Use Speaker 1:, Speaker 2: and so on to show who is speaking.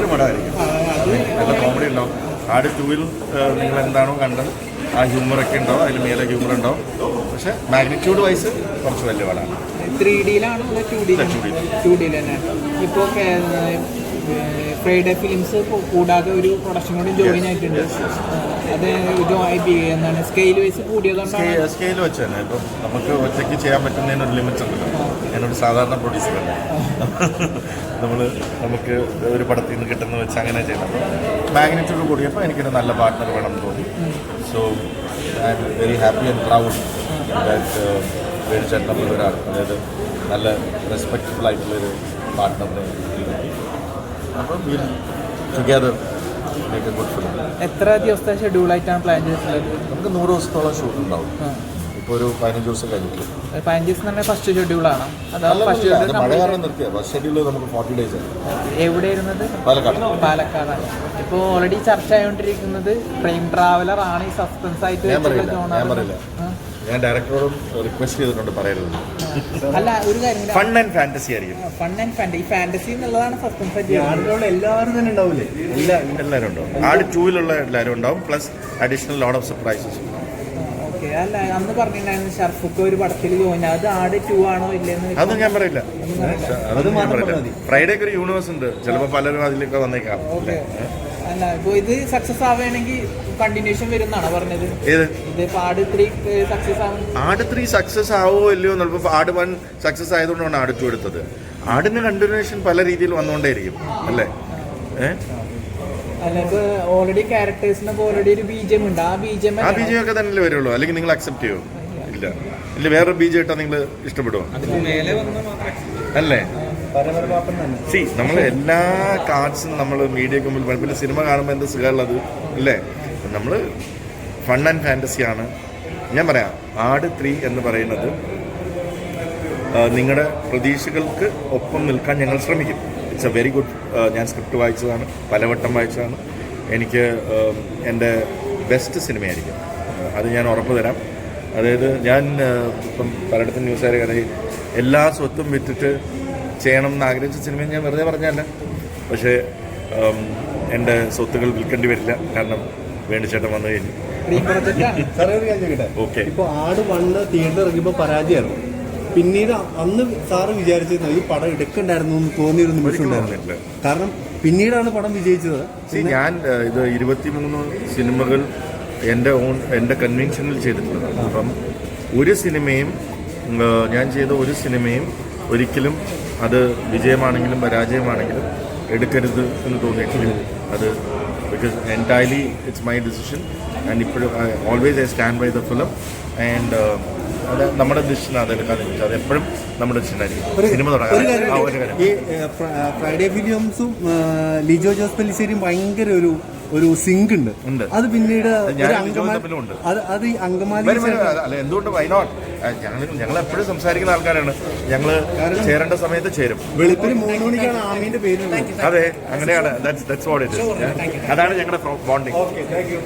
Speaker 1: ഒരു മടമായിരിക്കും നല്ല കോമഡി ഉണ്ടാവും. ആട് ടൂവിൽ നിങ്ങൾ എന്താണോ കണ്ടത്? ആ ഹ്യൂമറൊക്കെ ഉണ്ടാവും. അതിൽ മേലെ ഹ്യൂമർ ഉണ്ടാവും. പക്ഷെ മാഗ്നിറ്റ്യൂഡ് വൈസ് കുറച്ച് വലിയ പടമാണ്
Speaker 2: ത്രീ ഡിയിലാണോ ടു ഡി
Speaker 1: 2D.
Speaker 2: ടു ഡിയിൽ തന്നെ ഇപ്പോൾ ഫ്രൈഡേ ഫിലിംസ് കൂടാതെ ഒരു പ്രൊഡക്ഷൻ കൂടി ജോയിൻ ആയിട്ടുണ്ട്. അത് ജോയിൻ എന്താണ് സ്കെയിൽ വൈസ് കൂടിയതുകൊണ്ടാണ്.
Speaker 1: സ്കെയിൽ വെച്ച് തന്നെ ഇപ്പം നമുക്ക് ഒറ്റയ്ക്ക് ചെയ്യാൻ പറ്റുന്നതിന് ഒരു ലിമിറ്റ് ഉണ്ടല്ലോ ഞാനൊരു സാധാരണ പ്രൊഡ്യൂസർ തന്നെ നമ്മൾ നമുക്ക് ഒരു പടത്തിൽ നിന്ന് കിട്ടുന്ന വെച്ച് അങ്ങനെ ചെയ്യണം. മാഗ്നറ്റ്യൂഡ് കൂടിയപ്പോൾ എനിക്കൊരു നല്ല പാർട്ട്ണർ വേണം തോന്നി. So I'm very happy and proud that വേടിച്ചിട്ടുള്ള ഒരാൾ അതായത് നല്ല റെസ്പെക്റ്റബിൾ ആയിട്ടുള്ളൊരു പാർട്ട്ണറിനെ കിട്ടി അപ്പം we'll together make a good film
Speaker 2: എത്ര ദിവസത്തെ ഷെഡ്യൂളായിട്ടാണ് പ്ലാൻ ചെയ്തിട്ടുള്ളത്?
Speaker 1: നമുക്ക് നൂറ് ദിവസത്തോളം ഷൂട്ട് ഉണ്ടാവും. ഇപ്പോൾ ഒരു പതിനഞ്ച് ദിവസം കഴിഞ്ഞിട്ട്.
Speaker 2: പതിനഞ്ച് ദിവസം തന്നെ ഫസ്റ്റ് ഷെഡ്യൂളാണ് അതോ ഫസ്റ്റ്
Speaker 1: മഴ
Speaker 2: ഷെഡ്യൂൾ
Speaker 1: കാരണം നിർത്തിയ. ബസ് ഷെഡ്യൂൾ നമുക്ക് ഫോർട്ടി ഡേയ്സ് ആണ്. പാലക്കാട്.
Speaker 2: പാലക്കാടാണ്. ഇപ്പോൾ ഓൾറെഡി ചർച്ച ആയിക്കൊണ്ടിരിക്കുന്നത് ട്രെയിൻ ട്രാവലർ ആണ് ഈ സസ്പെൻസ് ആയിട്ട്
Speaker 1: ഞാൻ പറയില്ല. ഞാൻ ഡയറക്ടറോടും റിക്വസ്റ്റ് ചെയ്തിട്ടുണ്ട് പറയരുത്
Speaker 2: അല്ല ഒരു കാര്യം
Speaker 1: ഫൺ ആൻഡ് ഫാന്റസി ആയിരിക്കും.
Speaker 2: ഫൺ ആൻഡ് ഫാന്റസി ഈ ഫാന്റസി എന്നുള്ളതാണ് സസ്പെൻസ് ആയിട്ട്
Speaker 3: എല്ലാവരും തന്നെ ഉണ്ടാവില്ലേ എല്ലാ
Speaker 1: എല്ലാവരും ഉണ്ടാവും. ആട് ടൂവിലുള്ള എല്ലാവരും ഉണ്ടാവും. Plus additional load of surprises
Speaker 2: okay അല്ല അന്ന് പറഞ്ഞിട്ടുണ്ടായിരുന്നു ഷർഫുക്ക് ഒരു പടത്തിൽ ജോയിൻ അത് ആട് ടു ആണോ ഇല്ലെന്ന്
Speaker 1: അതൊന്നും ഞാൻ പറയില്ല. അതൊന്നും ഞാൻ പറയില്ല. ഫ്രൈഡേക്ക് ഒരു യൂണിവേഴ്സ് ഉണ്ട്. ചിലപ്പോൾ പലരും അതിലേക്ക് വന്നേക്കാം.
Speaker 2: ഓക്കെ അല്ല ഇപ്പൊ ഇത് സക്സസ് ആവുകയാണെങ്കിൽ കണ്ടിന്യൂഷൻ വരുന്നാണോ പറഞ്ഞത്?
Speaker 1: ഏത്?
Speaker 2: ഇത് ആട് ത്രീ സക്സസ് ആവും.
Speaker 1: ആട് ത്രീ സക്സസ് ആവുമോ ഇല്ലയോ എന്നുള്ളപ്പോൾ ആട് വൺ സക്സസ് ആയതുകൊണ്ടാണ് ആട് ടു എടുത്തത്. ആടിന് കണ്ടിന്യൂഷൻ പല രീതിയിൽ വന്നുകൊണ്ടേയിരിക്കും അല്ലേ? ഏഹ്
Speaker 2: അല്ല ഇപ്പൊ ഓൾറെഡി ക്യാരക്ടേഴ്സിനൊക്കെ ഓൾറെഡി ഒരു ബീജം ഉണ്ട്. ആ ബീജം
Speaker 1: ആ ബീജം ഒക്കെ തന്നെ വരുള്ളൂ. അല്ലെങ്കിൽ നിങ്ങൾ അക്സെപ്റ്റ് ചെയ്യോ? ഇല്ല. ഇല്ല വേറൊരു ബീജം ഇട്ടാൽ നിങ്ങൾ ഇഷ്ടപ്പെടുമോ അല്ലേ? സി നമ്മൾ എല്ലാ കാർഡ്സും നമ്മൾ മീഡിയക്ക് മുമ്പിൽ. പിന്നെ സിനിമ കാണുമ്പോൾ എന്ത് സുഖമുള്ളത്? അല്ലേ നമ്മൾ ഫൺ ആൻഡ് ഫാന്റസിയാണ് ഞാൻ പറയാം ആട് ത്രീ എന്ന് പറയുന്നത് നിങ്ങളുടെ പ്രതീക്ഷകൾക്ക് ഒപ്പം നിൽക്കാൻ ഞങ്ങൾ ശ്രമിക്കും. ഇറ്റ്സ് എ വെരി ഗുഡ് ഞാൻ സ്ക്രിപ്റ്റ് വായിച്ചതാണ് പലവട്ടം വായിച്ചതാണ്. എനിക്ക് എന്റെ ബെസ്റ്റ് സിനിമയായിരിക്കും. അത് ഞാൻ ഉറപ്പ് തരാം. അതായത് ഞാൻ ഇപ്പം പലയിടത്തും ന്യൂസുകാരെ കഥയിൽ എല്ലാ സ്വത്തും വിറ്റിട്ട് ചെയ്യണം എന്ന് ആഗ്രഹിച്ച സിനിമ ഞാൻ വെറുതെ പറഞ്ഞല്ല പക്ഷേ എന്റെ സ്വത്തുകൾ വിൽക്കേണ്ടി വരില്ല. കാരണം വേണ്ടിച്ചേട്ടൻ വന്നു കഴിഞ്ഞു. ഓക്കെ.
Speaker 3: ഇപ്പോൾ ആട് വണ്ണ് തിയേറ്റർ ഇറങ്ങിയപ്പോൾ പരാജയമായിരുന്നു പിന്നീട് അന്ന് സാറ് വിചാരിച്ചിരുന്നു ഈ പടം എടുക്കണ്ടായിരുന്നു എന്ന് തോന്നിയൊരു നിമിഷം. കാരണം പിന്നീടാണ് പടം വിജയിച്ചത്.
Speaker 1: ഞാൻ ഇത് ഇരുപത്തിമൂന്ന് സിനിമകൾ എന്റെ ഓൺ എന്റെ കൺവെൻഷനിൽ ചെയ്തിട്ടുള്ളതാണ്. അപ്പം ഒരു സിനിമയും ഞാൻ ചെയ്ത ഒരു സിനിമയും ഒരിക്കലും അത് വിജയമാണെങ്കിലും പരാജയമാണെങ്കിലും എടുക്കരുത് എന്ന് തോന്നിയിട്ടില്ല. അത് because entirely it's my decision and ഇപ്പോഴും always I stand by the film and അത് നമ്മുടെ ഡിസിഷൻ അത് എടുക്കാതെ അത് എപ്പോഴും നമ്മുടെ ഡിസിഷനായിരിക്കും സിനിമ
Speaker 3: തുടങ്ങാം.
Speaker 1: തുടങ്ങാൻ
Speaker 3: ഈ ഫ്രൈഡേ ഫിലിംസും ലിജോ ജോസ് പെല്ലിശ്ശേരിയും ഭയങ്കര ഒരു ഒരു സിങ്ക് ഉണ്ട്.
Speaker 1: ഉണ്ട്.
Speaker 3: അത് പിന്നീട് ഒരു അങ്കമാലി
Speaker 1: ഉണ്ട്.
Speaker 3: അത് അത് ഈ അങ്കമാലി.
Speaker 1: അല്ല എന്തുകൊണ്ട്? വൈ നോട്ട് ഞങ്ങൾ എപ്പോഴും സംസാരിക്കുന്ന ആൾക്കാരാണ്. ഞങ്ങൾ ചേരേണ്ട സമയത്ത് ചേരും.
Speaker 3: വെളുപ്പിന് മൂന്ന് മണിക്കാണ് ആമീന്റെ പേര്
Speaker 1: അതെ അങ്ങനെയാണ്. ദാറ്റ്സ് ദാറ്റ്സ് വാട്ട് ഇറ്റ് അതാണ് ഞങ്ങളുടെ ബോണ്ടിങ്
Speaker 3: ഓക്കെ താങ്ക് യു